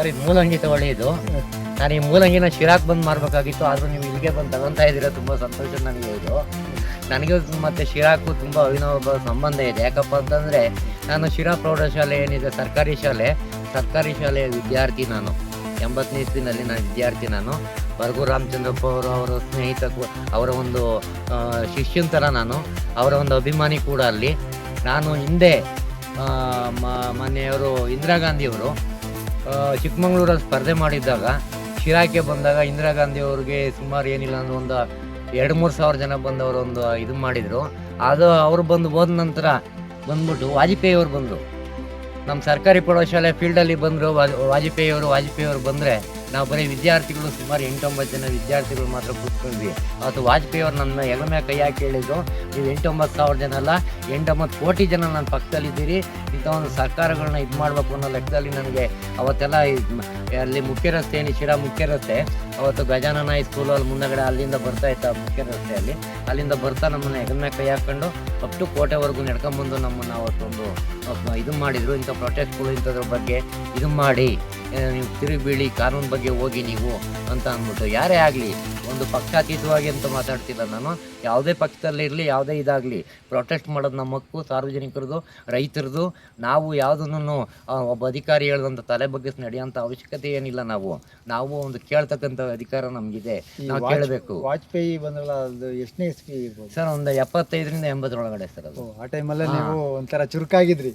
Sir ಇದು ಮೂಲಂಗಿ ತಗೊಳ್ಳಿ ಇದು. ನಾನು ಈ ಮೂಲಂಗಿನ ಶಿರಾಕ್ ಬಂದು ಮಾಡಬೇಕಾಗಿತ್ತು, ಆದರೂ ನೀವು ಇಲ್ಲಿಗೆ ಬಂದು ತಗೊತಾ ಇದ್ದೀರಾ, ತುಂಬ ಸಂತೋಷ ನನಗೆ ಇದು. ನನಗೆ ಮತ್ತು ಶಿರಾಕು ತುಂಬ ಅಭಿನವ ಸಂಬಂಧ ಇದೆ. ಯಾಕಪ್ಪ ಅಂತಂದರೆ, ನಾನು ಶಿರಾ ಪ್ರೌಢಶಾಲೆ ಏನಿದೆ, ಸರ್ಕಾರಿ ಶಾಲೆ, ಸರ್ಕಾರಿ ಶಾಲೆಯ ವಿದ್ಯಾರ್ಥಿ ನಾನು. ಎಂಬತ್ತನೇ ಇಸ್ವಿನಲ್ಲಿ ನಾನು ವಿದ್ಯಾರ್ಥಿ ನಾನು. ಬರ್ಗು ರಾಮಚಂದ್ರಪ್ಪ ಅವರು, ಅವರ ಸ್ನೇಹಿತ ಅವರ ಒಂದು ಶಿಷ್ಯನ ಥರ ನಾನು. ಅವರ ಒಂದು ಅಭಿಮಾನಿ ಕೂಡ ಅಲ್ಲಿ. ನಾನು ಹಿಂದೆ ಮನೆಯವರು, ಇಂದಿರಾ ಗಾಂಧಿಯವರು ಚಿಕ್ಕಮಂಗ್ಳೂರಲ್ಲಿ ಸ್ಪರ್ಧೆ ಮಾಡಿದ್ದಾಗ ಶಿರಾಕೆ ಬಂದಾಗ ಇಂದಿರಾ ಗಾಂಧಿ ಅವ್ರಿಗೆ ಸುಮಾರು ಏನಿಲ್ಲ ಅಂದ್ರೆ ಒಂದು ಎರಡು ಮೂರು ಸಾವಿರ ಜನ ಬಂದು ಅವರು ಒಂದು ಇದು ಮಾಡಿದರು. ಅದು ಅವರು ಬಂದು ಹೋದ ನಂತರ ಬಂದ್ಬಿಟ್ಟು ವಾಜಪೇಯಿ ಅವರು ಬಂದರು. ನಮ್ಮ ಸರ್ಕಾರಿ ಪ್ರೌಢಶಾಲೆ ಫೀಲ್ಡಲ್ಲಿ ಬಂದರು. ವಾಜಪೇಯಿ ಅವರು ವಾಜಪೇಯಿ ಅವರು ಬಂದರೆ ನಾವು ಬರೀ ವಿದ್ಯಾರ್ಥಿಗಳು ಸುಮಾರು ಎಂಟೊಂಬತ್ತು ಜನ ವಿದ್ಯಾರ್ಥಿಗಳು ಮಾತ್ರ ಕೂತ್ಕೊಂಡ್ವಿ. ಅವತ್ತು ವಾಜಪೇಯಿ ಅವರು ನನ್ನ ಎಗಮೆ ಕೈ ಹಾಕಿ ಹೇಳಿದ್ರು, ನೀವು ಎಂಟೊಂಬತ್ತು ಸಾವಿರ ಜನ ಅಲ್ಲ, ಎಂಟೊಂಬತ್ತು ಕೋಟಿ ಜನ ನನ್ನ ಪಕ್ಕದಲ್ಲಿದ್ದೀರಿ, ಇಂಥ ಒಂದು ಸರ್ಕಾರಗಳನ್ನ ಇದು ಮಾಡಬೇಕು ಅನ್ನೋ ಲೆಕ್ಕದಲ್ಲಿ ನನಗೆ ಅವತ್ತೆಲ್ಲ ಅಲ್ಲಿ ಮುಖ್ಯ ರಸ್ತೆ ಏನು, ಶಿರಾ ಮುಖ್ಯ ರಸ್ತೆ, ಅವತ್ತು ಗಜಾನನ ಸ್ಕೂಲು ಅಲ್ಲಿ ಮುಂದಗಡೆ ಅಲ್ಲಿಂದ ಬರ್ತಾ ಇತ್ತು ಮುಖ್ಯ ರಸ್ತೆಯಲ್ಲಿ. ಅಲ್ಲಿಂದ ಬರ್ತಾ ನಮ್ಮನ್ನು ಎಗಮೆ ಕೈ ಹಾಕೊಂಡು ಅಪ್ ಟು ಕೋಟೆವರೆಗೂ ನಡ್ಕೊಂಬಂದು ನಮ್ಮನ್ನು ಅವತ್ತೊಂದು ಇದು ಮಾಡಿದರು. ಇಂಥ ಪ್ರೊಟೆಸ್ಟ್ಗಳು ಇಂಥದ್ರ ಬಗ್ಗೆ ಇದು ಮಾಡಿ. ನೀವು ತಿರುಗಿಬೀಳಿ ಕಾನೂನು ಬಗ್ಗೆ ಹೋಗಿ ನೀವು ಅಂತ ಅಂದ್ಬಿಟ್ಟು. ಯಾರೇ ಆಗಲಿ ಒಂದು ಪಕ್ಷಾತೀತವಾಗಿ ಅಂತ ಮಾತಾಡ್ತಿಲ್ಲ ನಾನು. ಯಾವುದೇ ಪಕ್ಷದಲ್ಲಿ ಇರಲಿ ಯಾವುದೇ ಇದಾಗಲಿ ಪ್ರೊಟೆಸ್ಟ್ ಮಾಡೋದು ನಮ್ಮ ಹಕ್ಕು ಸಾರ್ವಜನಿಕರದು ರೈತರದು. ನಾವು ಯಾವುದನ್ನು ಒಬ್ಬ ಅಧಿಕಾರಿ ಹೇಳ್ದಂಥ ತಲೆ ಬಗ್ಗೆ ನಡೆಯೋಂಥ ಅವಶ್ಯಕತೆ ಏನಿಲ್ಲ ನಾವು. ನಾವು ಒಂದು ಕೇಳ್ತಕ್ಕಂಥ ಅಧಿಕಾರ ನಮಗಿದೆ. ನಾವು ಕೇಳಬೇಕು. ವಾಜಪೇಯಿ ಬಂದ್ರಲ್ಲ ಅದು ಎಷ್ಟನೇ ಇಸ್ವಿ ಸರ್ ಒಂದು ಎಪ್ಪತ್ತೈದರಿಂದ ಎಂಬತ್ತರೊಳಗಡೆ ಸರ್ ಅದು. ಆ ಟೈಮಲ್ಲೇ ನೀವು ಒಂಥರ ಚುರುಕಾಗಿದ್ರಿ.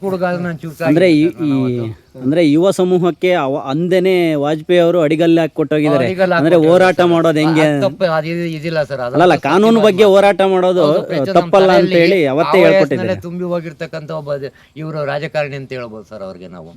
ಹುಡುಗ ನಾನು ಚುರುಕಾಗಿ ಅಂದ್ರೆ ಈ ಈ- ಅಂದ್ರೆ ಯುವ ಸಮೂಹಕ್ಕೆ ಅವ ಅಂದೇನೆ ವಾಜಪೇಯಿ ಅವರು ಅಡಿಗಲ್ಲಿ ಹಾಕಿ ಕೊಟ್ಟೋಗಿದ್ದಾರೆ. ಅಂದ್ರೆ ಹೋರಾಟ. ಮಾಡೋದು ಹೆಂಗೆ? ತಪ್ಪು ಅದು ಇದು- ಇದಿಲ್ಲ ಸರ್. ಅದು ಅಲ್ಲಲ್ಲ ಕಾನೂನು ಬಗ್ಗೆ ಹೋರಾಟ ಮಾಡೋದು ತಪ್ಪಲ್ಲ ಅಂತ ಹೇಳಿ ಅವತ್ತೇ ಹೇಳ್ಕೊಟ್ಟಿದ್ದಾರೆ. ತುಂಬಿ ಹೋಗಿರ್ತಕ್ಕಂತ ಒಬ್ಬ ಇವರು ರಾಜಕಾರಣಿ ಅಂತ ಹೇಳ್ಬೋದು ಸರ್ ಅವ್ರಿಗೆ ನಾವು.